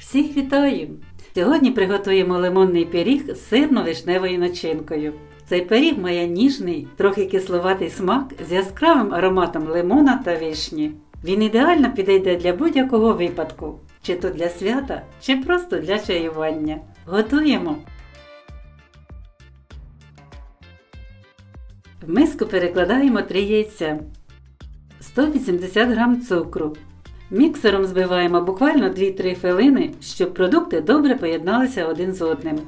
Всіх вітаю! Сьогодні приготуємо лимонний пиріг з сирно-вишневою начинкою. Цей пиріг має ніжний, трохи кисловатий смак з яскравим ароматом лимона та вишні. Він ідеально підійде для будь-якого випадку, чи то для свята, чи просто для чаювання. Готуємо! В миску перекладаємо 3 яйця, 180 г цукру. Міксером збиваємо буквально 2-3 хвилини, щоб продукти добре поєдналися один з одним.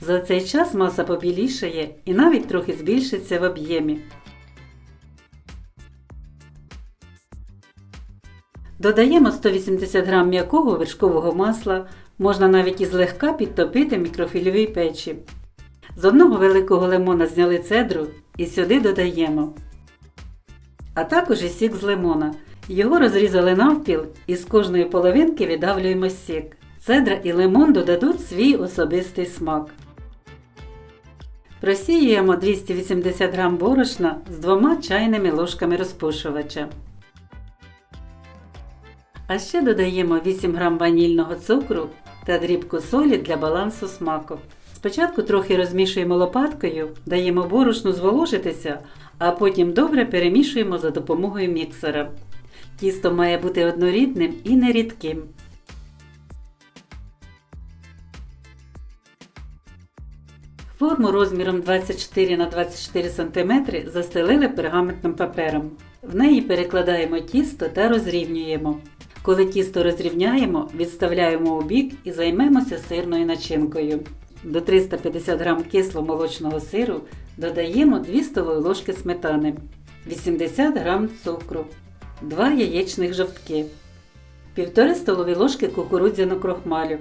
За цей час маса побілішає і навіть трохи збільшиться в об'ємі. Додаємо 180 г м'якого вершкового масла, можна навіть і злегка підтопити в мікрофільовій печі. З одного великого лимона зняли цедру і сюди додаємо. А також і сік з лимона. Його розрізали навпіл і з кожної половинки віддавлюємо сік. Цедра і лимон додадуть свій особистий смак. Просіюємо 280 г борошна з двома чайними ложками розпушувача. А ще додаємо 8 г ванільного цукру та дрібку солі для балансу смаку. Спочатку трохи розмішуємо лопаткою, даємо борошну зволожитися, а потім добре перемішуємо за допомогою міксера. Тісто має бути однорідним і нерідким. Форму розміром 24 на 24 см застелили пергаментним папером. В неї перекладаємо тісто та розрівнюємо. Коли тісто розрівняємо, відставляємо у бік і займемося сирною начинкою. До 350 г кисломолочного сиру додаємо 2 столові ложки сметани, 80 г цукру, 2 яєчних жовтки, 1,5 столові ложки кукурудзяного крохмалю,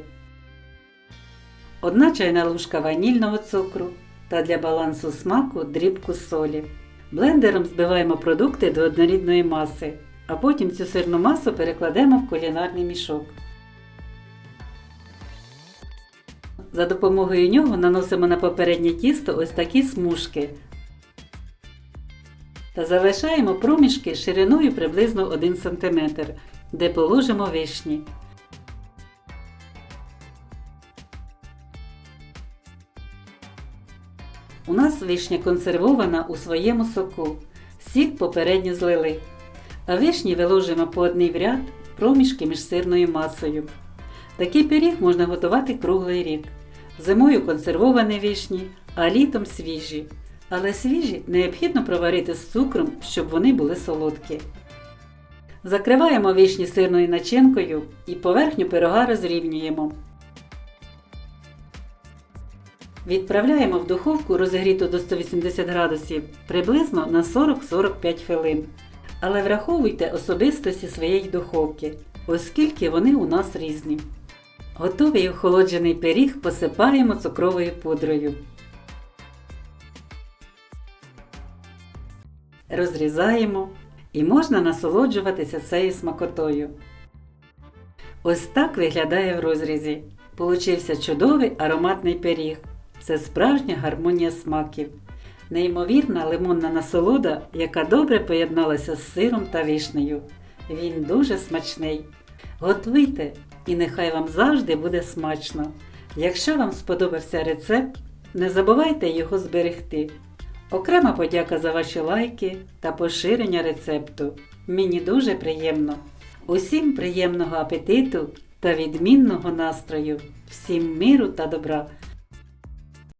1 чайна ложка ванільного цукру та для балансу смаку дрібку солі. Блендером збиваємо продукти до однорідної маси, а потім цю сирну масу перекладемо в кулінарний мішок. За допомогою нього наносимо на попереднє тісто ось такі смужки та залишаємо проміжки шириною приблизно 1 см, де положимо вишні. У нас вишня консервована у своєму соку. Сік попередньо злили. А вишні виложимо по одній в ряд проміжки між сирною масою. Такий пиріг можна готувати круглий рік. Зимою консервовані вишні, а літом свіжі. Але свіжі необхідно проварити з цукром, щоб вони були солодкі. Закриваємо вишні сирною начинкою і поверхню пирога розрівнюємо. Відправляємо в духовку розігріту до 180 градусів приблизно на 40-45 хвилин. Але враховуйте особистості своєї духовки, оскільки вони у нас різні. Готовий охолоджений пиріг посипаємо цукровою пудрою. Розрізаємо і можна насолоджуватися цією смакотою. Ось так виглядає в розрізі. Получився чудовий ароматний пиріг. Це справжня гармонія смаків. Неймовірна лимонна насолода, яка добре поєдналася з сиром та вишнею. Він дуже смачний. Готуйте і нехай вам завжди буде смачно. Якщо вам сподобався рецепт, не забувайте його зберегти. Окрема подяка за ваші лайки та поширення рецепту. Мені дуже приємно. Усім приємного апетиту та відмінного настрою, всім миру та добра!